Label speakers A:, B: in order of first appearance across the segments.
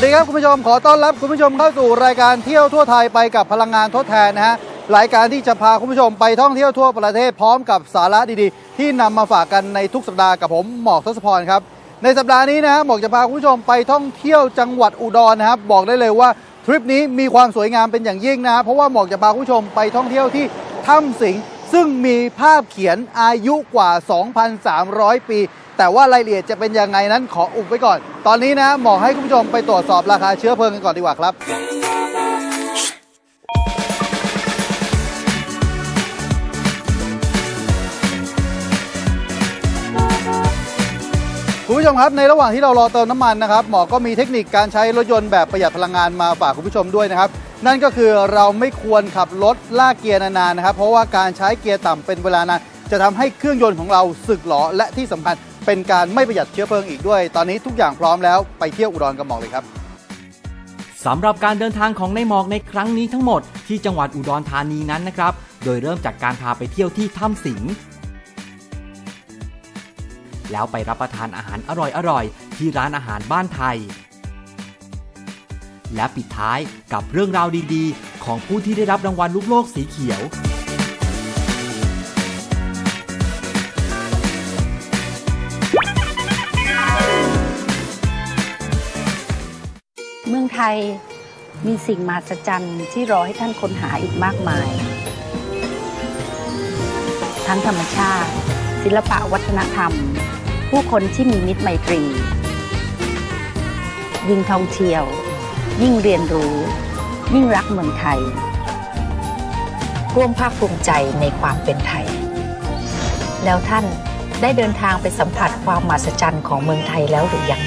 A: สวัสดีครับคุณผู้ชมขอต้อนรับคุณผู้ชมเข้าสู่รายการเที่ยวทั่วไทยไปกับพลังงานทดแทนนะฮะรายการที่จะพาคุณผู้ชมไปท่องเที่ยวทั่วประเทศพร้อมกับสาระดีๆ ที่นำมาฝากกันในทุกสัปดาห์กับผมหมอกทศพรครับในสัปดาห์นี้นะฮะหมอกจะพาคุณผู้ชมไปท่องเที่ยวจังหวัดอุดรนะครับบอกได้เลยว่าทริปนี้มีความสวยงามเป็นอย่างยิ่งนะฮะเพราะว่าหมอกจะพาคุณผู้ชมไปท่องเที่ยวที่ถ้ำสิงห์ซึ่งมีภาพเขียนอายุกว่า 2,300 ปี แต่ว่ารายละเอียดจะเป็นยังไงนั้นขออุบไว้ก่อน ตอนนี้นะหมอให้คุณผู้ชมไปตรวจสอบราคาเชื้อเพลิงกันก่อนดีกว่าครับคุณผู้ชมครับในระหว่างที่เรารอเติมน้ำมันนะครับหมอก็มีเทคนิคการใช้รถยนต์แบบประหยัดพลังงานมาฝากคุณผู้ชมด้วยนะครับ นั่นก็คือเราไม่ควรขับรถลากเกียร์นานๆนะครับ เพราะว่าการใช้เกียร์ต่ำเป็นเวลานานจะทำให้เครื่องยนต์ของเราสึกหรอและที่สำคัญเป็นการไม่ประหยัดเชื้อเพลิงอีกด้วย ตอนนี้ทุกอย่างพร้อมแล้วไปเที่ยวอุดรกับหมอกเลยครับ
B: สำหรับการเดินทางของในหมอกในครั้งนี้ทั้งหมดที่จังหวัดอุดรธานีนั้นนะครับ โดยเริ่มจากการพาไปเที่ยวที่ถ้ำสิงห์แล้วไปรับประทานอาหารอร่อยๆที่ร้านอาหารบ้านไทย และปิดท้ายกับเรื่องราวดีๆ ของผู้ที่ได้รับรางวัลลูกโลกสีเขียว
C: ทยมีสิ่งมหัศจรรย์ที่รอให้ท่านค้นหาอีกมากมาย ทั้งธรรมชาติ ศิลปะวัฒนธรรม ผู้คนที่มีมิตรไมตรี ยิ่งท่องเที่ยว ยิ่งเรียนรู้ ยิ่งรักเมืองไทย ร่วมภาคภูมิใจในความเป็นไทย แล้วท่านได้เดินทางไปสัมผัสความมหัศจรรย์ของเมืองไทยแล้วหรือยัง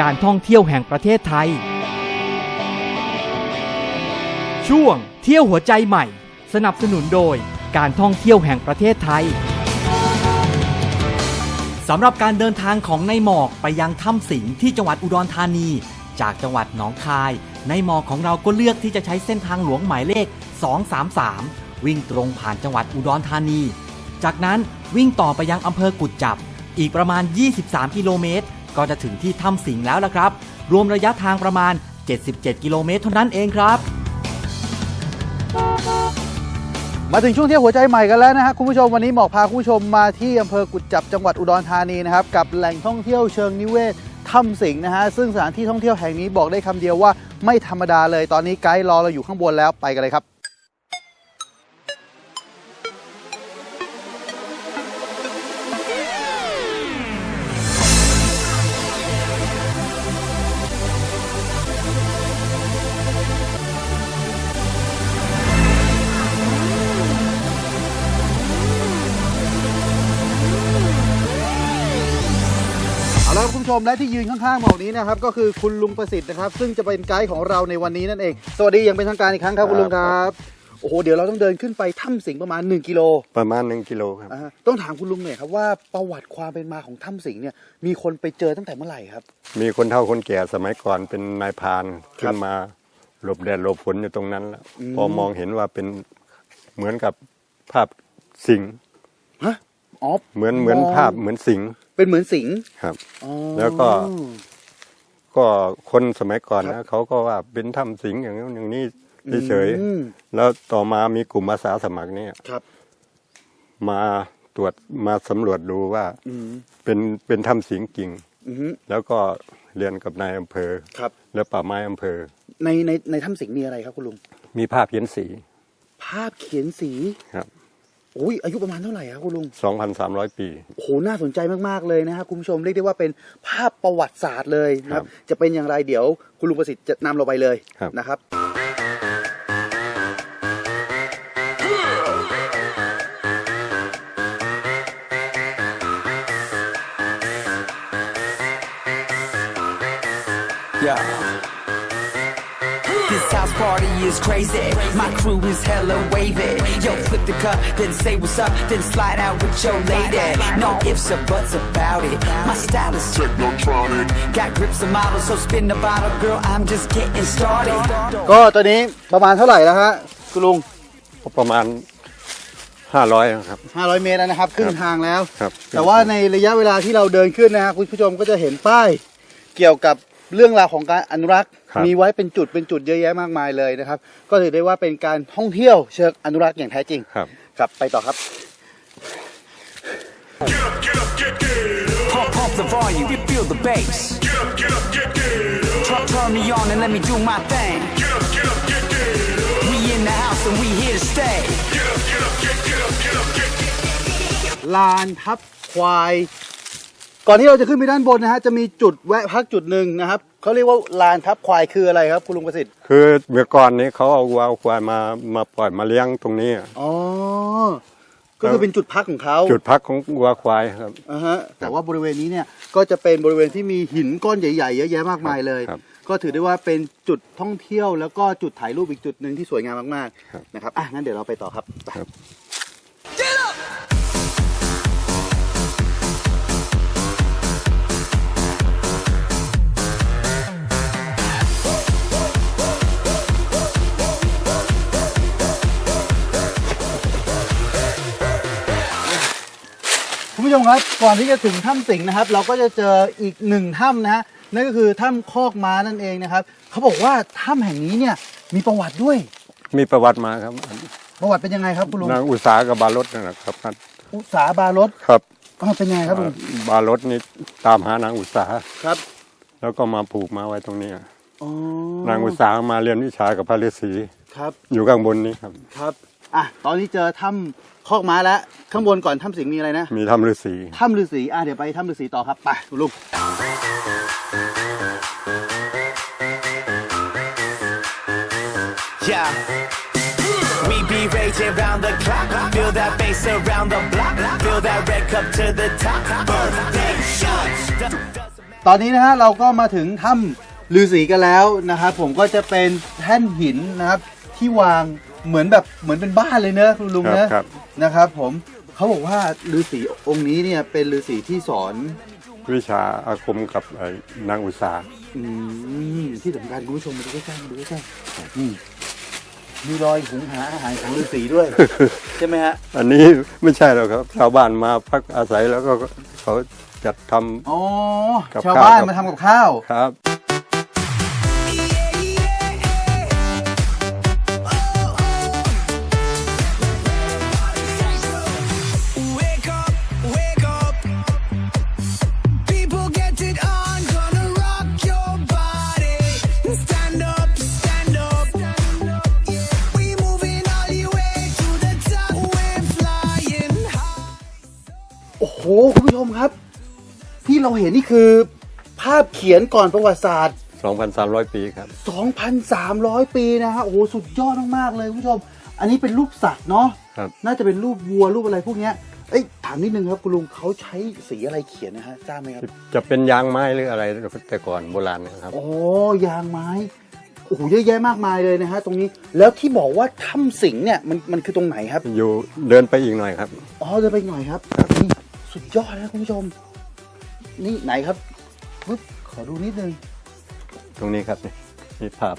B: การท่องเที่ยวแห่งประเทศไทย ช่วงเที่ยวหัวใจใหม่ สนับสนุนโดยการท่องเที่ยวแห่งประเทศไทยสำหรับการเดินทางของในหมอกไปยังถ้ำสิงที่จังหวัดอุดรธานี จากจังหวัดหนองคายในหมอกของเราก็เลือกที่จะใช้เส้นทางหลวงหมายเลข 233 วิ่งตรงผ่านจังหวัดอุดรธานี จากนั้นวิ่งต่อไปยังอำเภอกุดจับ อีกประมาณ 23 กิโลเมตร ก็จะถึงที่ถ้ำสิงห์แล้วละครับ รวมระยะทางประมาณ 77 กิโลเมตรเท่านั้นเองครับ
A: มาถึงช่วงเที่ยวหัวใจใหม่กันแล้วนะฮะคุณผู้ชมวันนี้หมอกพาคุณผู้ชมมาที่อำเภอกุดจับจังหวัดอุดรธานีนะครับกับแหล่งท่องเที่ยวเชิงนิเวศถ้ำสิงห์นะฮะซึ่งสถานที่ท่องเที่ยวแห่งนี้บอกได้คำเดียวว่าไม่ธรรมดาเลยตอนนี้ไกด์รอเราอยู่ข้างบนแล้วไปกันเลยครับ มและที่ยืนข้างๆหมอกนี้นะครับก็คือคุณลุงประสิทธิ์นะครับ ซึ่งจะเป็นไกด์ของเราในวันนี้นั่นเอง สวัสดีอย่างเป็นทางการอีกครั้งครับคุณลุงครับโอ้โหเดี๋ยวเราต้องเดินขึ้นไปถ้ำสิงห์ประมาณ 1 กิโล
D: ประมาณหนึ่งกิโลครับ
A: อ่าต้องถามคุณลุงหน่อยครับว่าประวัติความเป็นมาของถ้ำสิงห์เนี่ยมีคนไปเจอตั้งแต่เมื่อไหร่ครับ
D: มีคนเฒ่าคนแก่สมัยก่อนเป็นนายพราน
A: ค
D: ขึ้
A: รั
D: น
A: บ
D: มาหลบแดดหลบฝนอยู่ตรงนั้นแล้ว
A: อืม
D: พอมองเห็นว่าเป็นเหมือนกับภาพสิงห์
A: ฮะอ๋อ
D: เหมือนเหมือน
A: มอง
D: ภาพเหมือนสิงห์
A: เป็นเหมือนสิงห์
D: ครับ
A: อ๋อ
D: แล้วก็ ก็คนสมัยก่อน
A: ครั
D: นะ
A: บ
D: เขาก็ว่าเป็นถ้ำสิงห์อย่างนี้นอย่างนี้เฉย
A: อืม
D: ๆแล้วต่อมามีกลุ่มอาสาสมัครเนี่ย
A: ครับ
D: มาตรวจมาสำรวจดูว่า
A: อืม
D: เป็นเป็นถ้ำสิงห์จริง
A: อือฮึ
D: แล้วก็เรียนกับนายอำเภอ
A: ครับ
D: และป่าไม้อำเภอ
A: ในในในถ้ำสิงห์มีอะไรครับคุณลุง
D: มีภาพเขียนสี
A: ภาพเขียนสี
D: ครับ
A: โอ้ยอายุประมาณเท่าไหร่ครับคุณลุง
D: 2,300 ปี
A: โอ้โห น่าสนใจมาก ๆ เลยนะครับคุณผู้ชมเรียกได้ว่าเป็นภาพประวัติศาสตร์เลยนะครับ
D: ครับ
A: จะเป็นอย่างไรเดี๋ยวคุณลุงประสิทธิ์จะนำเราไปเลย
D: ครับ
A: นะครับ
E: This house party is crazy. My crew is hella wavy. Yo, flip the cup, then say what's up, then slide out with your lady. No ifs or buts about it. My style is technotronic. Got grips and models, so spin the bottle, girl. I'm just getting started.
A: ก็ตัวนี้ประมาณเท่าไหร่แล้วฮะคุณลุง
D: ประมาณห้าร้อยครับ
A: 500 เมตรแล้วนะครับครึ่งทางแล้ว
D: ครับ
A: แต่ว่าในระยะเวลาที่เราเดินขึ้นนะฮะคุณผู้ชมก็จะเห็นป้าย เกี่ยวกับเรื่องราวของการอนุรักษ์
D: ครับ
A: มีไว้เป็นจุดเป็นจุดเยอะแยะมากมายเลยนะครับ ก็ถือได้ว่าเป็นการท่องเที่ยวเชิงอนุรักษ์อย่างแท้จริง
D: ครับ
A: ครับไปต่อครับ
E: Pump, pump the volume, you feel the bass. Turn, turn me on and let me do my thing. We in the house and we here to stay.
A: ลานทับควาย ก่อนที่เราจะขึ้นไปด้านบนนะฮะจะมีจุดแวะพักจุดหนึ่งนะครับเขาเรียกว่าลานทับควายคืออะไรครับคุณลุงประสิทธิ์
D: คือเมื่อก่อนนี้เขาเอาวัวเอาควายมามาปล่อยมาเลี้ยงตรงนี้
A: อ๋อก็คือเป็นจุดพักของเขา
D: จุดพักของวัวควายครับ
A: อ่าฮะแต่ว่าบริเวณนี้เนี่ยก็จะเป็นบริเวณที่มีหินก้อนใหญ่ๆเยอะแยะมากมายเลย
D: ครับ
A: ก็ถือได้ว่าเป็นจุดท่องเที่ยวแล้วก็จุดถ่ายรูปอีกจุดหนึ่งที่สวยงามมาก
D: ครับ
A: ๆนะครับอะงั้นเดี๋ยวเราไปต่อครับไป
D: ครับ
A: ผู้ชมครับก่อนที่จะถึงถ้ำสิงห์นะครับ เราก็จะเจออีกหนึ่งถ้ำนะฮะนั่นก็คือถ้ำคอกม้านั่นเองนะครับเขาบอกว่าถ้ำแห่งนี้เนี่ยมีประวัติด้วย
D: มีประวัติมาครับ
A: ประวัติเป็นยังไงครับคุณลุง
D: นางอุตสาหกับบารถนั่นแหละครับท่าน
A: อุตสาบารถ
D: ครับ
A: อ๋อเป็นยังไงครับลุง
D: บารถนี่ตามหานางอุตสาห
A: ครับ
D: แล้วก็มาผูกมาไว้ตรงนี้
A: อ๋อนา
D: งอุตสาหมาเรียนวิชากับพระฤาษี
A: ครับ
D: อยู่ข้างบนนี้ครับ
A: ครับ อะตอนนี้เจอถ้ำคอกม้าแล้วข้างบนก่อนถ้ำสิงห์มีอะไรนะ
D: มีถ้ำฤาษี
A: ถ้ำฤาษีอะเดี๋ยวไปถ้ำฤาษีต่อครับไปคุณลุง
E: Yeah. We be raging round the clock. Feel that bass around the block. Feel that red cup to the top. Birthday shots.
A: ตอนนี้นะฮะเราก็มาถึงถ้ำฤาษีกันแล้วนะครับผมก็จะเป็นแท่นหินนะครับที่วาง เหมือนแบบเหมือนเป็นบ้านเลยเนอะคุณลุง
D: ครับ
A: นะ ครับ นะครับ ผมเขาบอกว่าฤาษีองค์นี้เนี่ยเป็นฤาษีที่สอน
D: วิชาอาคมกับไอ้นางอุตสาห
A: อืมที่สำคัญคุณผู้ชมมาดูใกล้ๆมาดูใกล้ๆนี่มีรอยหุงหาอาหารของฤาษีด้วย ใช่ไหมฮะ
D: อันนี้ไม่ใช่หรอกครับ ชาวบ้านมาพักอาศัยแล้วก็เขาจัดทำ
A: อ๋อ
D: กับ
A: ชาวบ้าน
D: ข้าว
A: มาทำกับข้าว
D: ครับ
A: หคุณผู้ชมครับ ที่เราเห็นนี่คือ ภาพเขียนก่อนประวัติศาสตร์
D: 2,300 ปีครับ
A: 2,300 ปีนะฮะโอ้โหสุดยอดมากๆเลยคุณผู้ชม อันนี้เป็นรูปสัตว์เนาะ
D: ครับ
A: น่าจะเป็นรูปวัวรูปอะไรพวกเนี้ยเอ้ยถามนิดนึงครับคุณลุงเขาใช้สีอะไรเขียนนะฮะทราบไหมครับ
D: จะเป็นยางไม้หรืออะไรแต่ก่อนโบราณนะครับ
A: โอ้ยางไม้โอ้โหเยอะแยะมากมายเลยนะฮะตรงนี้แล้วที่บอกว่าถ้ำสิงห์เนี่ยมันมันคือตรงไหนครับ
D: อยู่เดินไปอีกหน่อยครับ
A: อ๋อเดินไปอีกหน่อยครับนี่ สุดยอดนะคุณผู้ชม นี่ไหนครับปึ๊บขอดูนิดนึง
D: ตรงนี้ครับนี่นี่ภาพ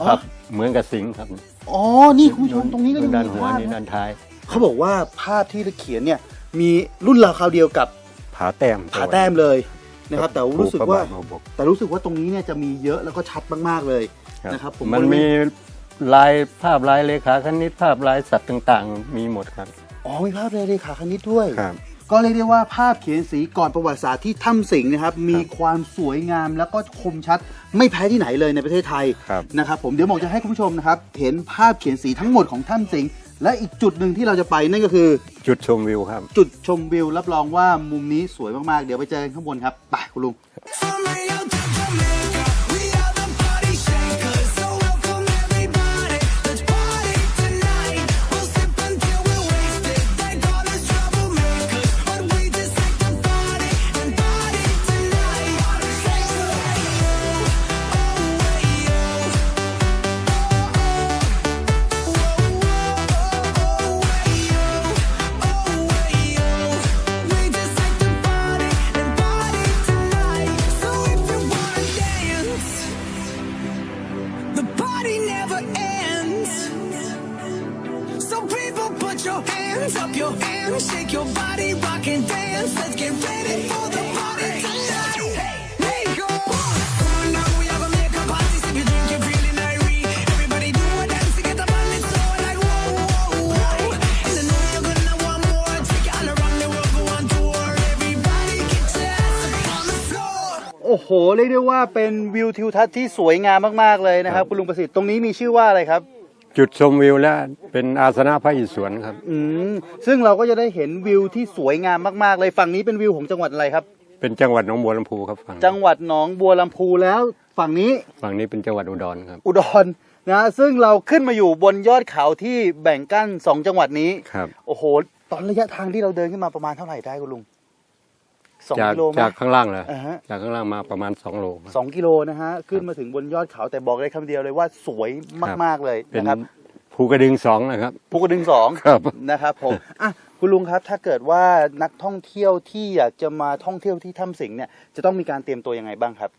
A: อ๋อ
D: ภาพเหมือนกับสิงห์ครับ
A: อ๋อ นี่คุณผู้ชมตรงนี้ก็ยัง
D: ด้าน
A: มี
D: หัว
A: ภาพ
D: นี่ด้า
A: นะ
D: นท้าย
A: เขาบอกว่าภาพที่เขียนเนี่ย มีรุ่นราวคราวเดียวกับ
D: ผาแต้ม
A: ผาแต้มเลยนะครับ แต่รู้สึกว่า
D: ภูพระบทมบก
A: แต่รู้สึกว่าตรงนี้เนี่ยจะมีเยอะแล้วก็ชัดมากๆเลยนะครับ ผม
D: มัน
A: บริเวณ
D: มีลายภาพลายเลขาคณิตภาพลายสัตว์ต่างๆ มีหมดครับ
A: อ๋อมีภาพเลยเลขาคณิตด้วย
D: ครับ
A: ก็เรียกได้ว่าภาพเขียนสีก่อนประวัติศาสตร์ที่ถ้ำสิงห์นะครับ มีความสวยงามแล้วก็คมชัดไม่แพ้ที่ไหนเลยในประเทศไทย
D: ครับ
A: นะครับผมเดี๋ยวหมอกจะให้คุณผู้ชมนะครับ เห็นภาพเขียนสีทั้งหมดของถ้ำสิงห์และอีกจุดหนึ่งที่เราจะไปนั่นก็คือ
D: จุดชมวิวครับ
A: จุดชมวิวรับรองว่ามุมนี้สวยมากๆ เดี๋ยวไปเจอกันข้างบนครับไปคุณลุง
E: From your hands, shake your body, rock and dance. Let's get ready for the party tonight. Hey, go on. Come on now, we have a make a party. Sip your drink, you're feeling irate. Everybody do a dance to get the body so like whoa, whoa, whoa. And I know you're gonna want more. Take you all around the world, go on tour. Everybody get your ass up on the floor.
A: โอ้โห เรียกได้ว่าเป็นวิวทิวทัศน์ที่สวยงามมากๆเลยนะครับ คุณลุงประสิทธิ์ตรงนี้มีชื่อว่าอะไรครับ
D: จุดชมวิวและเป็นอาสนะพระอิศวรครับ
A: อืมซึ่งเราก็จะได้เห็นวิวที่สวยงามมากๆเลยฝั่งนี้เป็นวิวของจังหวัดอะไรครับ
D: เป็นจังหวัดหนองบัวลำพูครับฝั่ง
A: จังหวัดหนองบัวลำพูแล้วฝั่งนี้
D: ฝั่งนี้เป็นจังหวัดอุดรครับ
A: อุดรนะซึ่งเราขึ้นมาอยู่บนยอดเขาที่แบ่งกั้นสองจังหวัดนี้
D: ครับ
A: โอ้โห ตอนระยะทางที่เราเดินขึ้นมาประมาณเท่าไหร่ได้คุณลุง สอง
D: จาก
A: กิโลไหม
D: จากข้างล่างเลย
A: อ่าฮะ
D: จากข้างล่างมาประมาณ2โลครับ
A: สองกิโลนะฮะขึ้นมาถึงบนยอดเขาแต่บอกได้คำเดียวเลยว่าสวยมาก ๆ เลย
D: เป็น
A: นะครับ
D: ภูกระดึงสองนะครับ
A: ภูกระดึงสอง
D: ครับ
A: นะครับผมอะคุณลุงครับถ้าเกิดว่านักท่องเที่ยวที่อยากจะมาท่องเที่ยวที่ถ้ำสิงห์เนี่ยจะต้องมีการเตรียมตัวยังไงบ้างครับ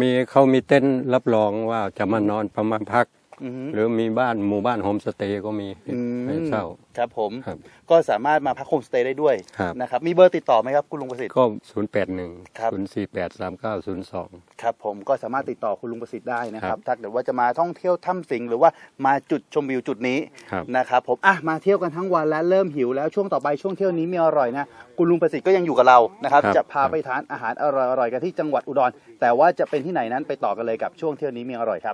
D: มีเขามีเต็นท์รับรองว่าจะมานอนประมาณพัก
A: อือฮึ
D: หรือมีบ้านหมู่บ้านโฮมสเตย์ก็มี
A: อืม
D: ให้เช่า
A: ครับผม
D: ครับ
A: ก็สามารถมาพักโฮมสเตย์ได้ด้วย
D: ครับ
A: นะครับมีเบอร์ติดต่อไหมครับคุณลุงประสิทธิ์
D: ก็ 0 8 1
A: ครับ
D: 0 4 8 3 9 0 2
A: ครับผมก็สามารถติดต่อคุณลุงประสิทธิ์ได้นะค
D: ค
A: รั
D: รับบ
A: ถ้าเกิดว่าจะมาท่องเที่ยวถ้ำสิงห์หรือว่ามาจุดชมวิวจุดนี้
D: ครับ
A: นะครับผมอะมาเที่ยวกันทั้งวันแล้วเริ่มหิวแล้วช่วงต่อไปช่วงเที่ยวนี้มีอร่อยนะคุณลุงประสิทธิ์ก็ยังอยู่กับเรานะครับ
D: ครับ
A: จะพา
D: ครับ
A: ไปทานอาหารอร่อยๆกันที่จังหวัดอุดร แต่ว่าจะเป็นที่ไหนนั้นไปต่อกันเลยกับช่วงเที่ยวนี้มีอร่อยครับ